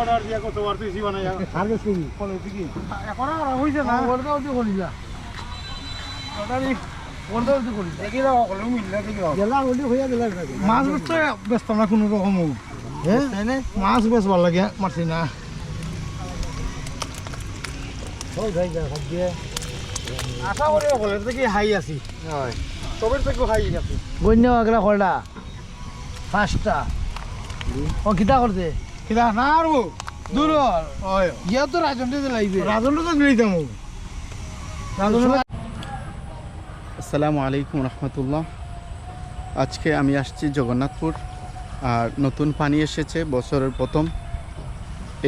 Order দিয়া কতবার তুই জীবনে আর গেছ কি কলেজ এখন আর হইছে না। ওরটা অর্ডারই দেখি দাও মিললে দেখি দাও গেলা হইয়া গেলা মাছ বেচতে ব্যস্ত না কোনো রকম হ্যাঁ মাছ বেশ ভালো লাগে মারছি না। সব যাই যা খাদ দিয়ে। আশা করি হাই আছি। হয়। সবের থেকে হাই আছি। বন্য আগলা কয়টা পাঁচটা। ও কিতা করছে? কিনা না আর দূর হয়। ইয়া তো রাজনটা লাগবে রাজনটা তো যাব আসসালামু আলাইকুম রহমতুল্লাহ। আজকে আমি আসছি জগন্নাথপুর। আর নতুন পানি এসেছে বছরের প্রথম।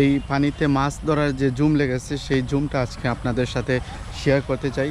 এই পানিতে মাছ ধরার যে জুম লেগেছে সেই জুমটা আজকে আপনাদের সাথে শেয়ার করতে চাই।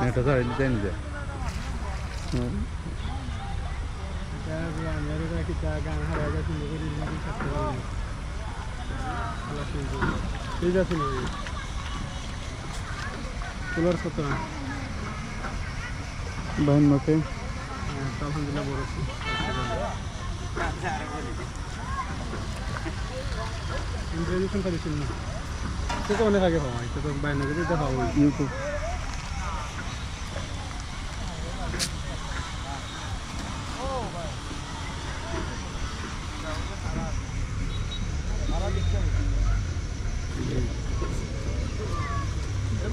এটা তো দেন যে। ঠিক আছে কুলার কত না বাহিন মাকে আলহামদুলিল্লাহ বড় इंद्रजीतून कधीशील ना ते कोणी खागे भावा इथं तर बायनगर तिथं भावा यूट्यूब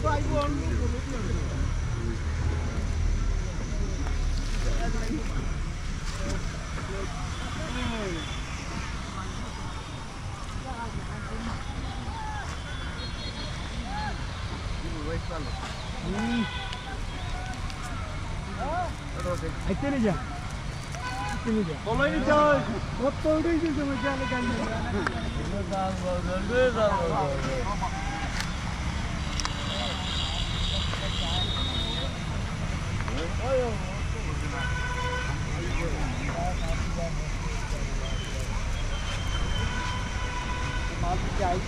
I want to রে যা বলাই যাই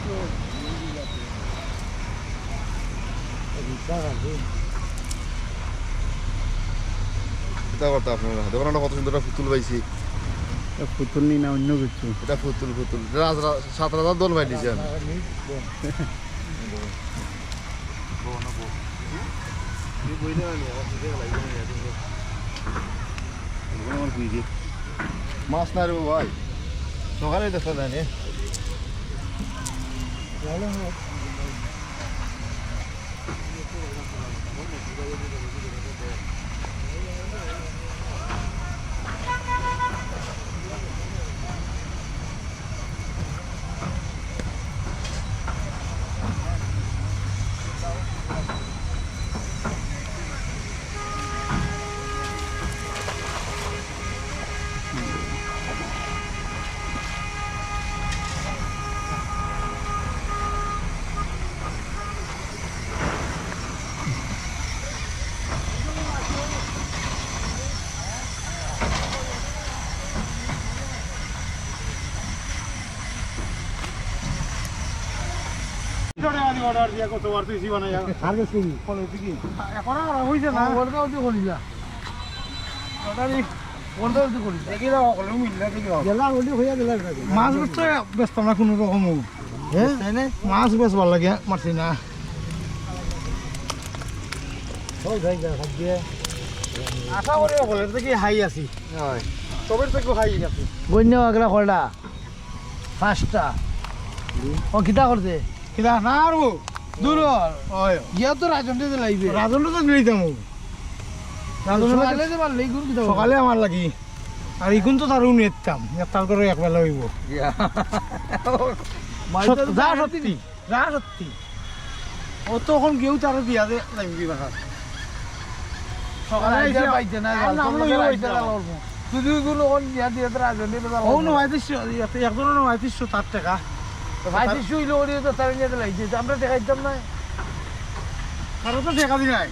চিন্তা করতে আপনারা? দেখুন কত সুন্দর পাইছি। পুতুল নি না অন্য কিছু? এটা রাজ- সাত রাজার দল পাই দিয়েছি আমি মাছ না রে ভাই। সকালে দেখা যায় মাছ বেচতে ব্যস্ত না কোনো রকম হ্যাঁ মাছ বেচবার লাগে মারছি না। আশা করি সকলে থেকে হাই আছি। সবের থেকে হাই আছে। বন্য আগলা খোলা পাঁচটা। ও কিতা করতে কিনা না আর দূর ওই গিয়া তো রাজন দিতে লাগবে রাজনটা তো নিতাম সকালে আমার লাগি। আর ইগুন তো তারও নিতাম তার করে একবেলা হইব যা সত্যি যা সত্যি ও তো এখন কেউ তার দিয়া দে লাগবি বাসা সকালে আইসা পাইতে না। যদি গিয়া দিয়ে তো রাজন দিতে ও নয় তিনশো একজনের নয় তিনশো তার টাকা। ভাইতে শুইলো ওরে তো তার নিয়ে লাগছে আমরা দেখাইতাম না। তো নাই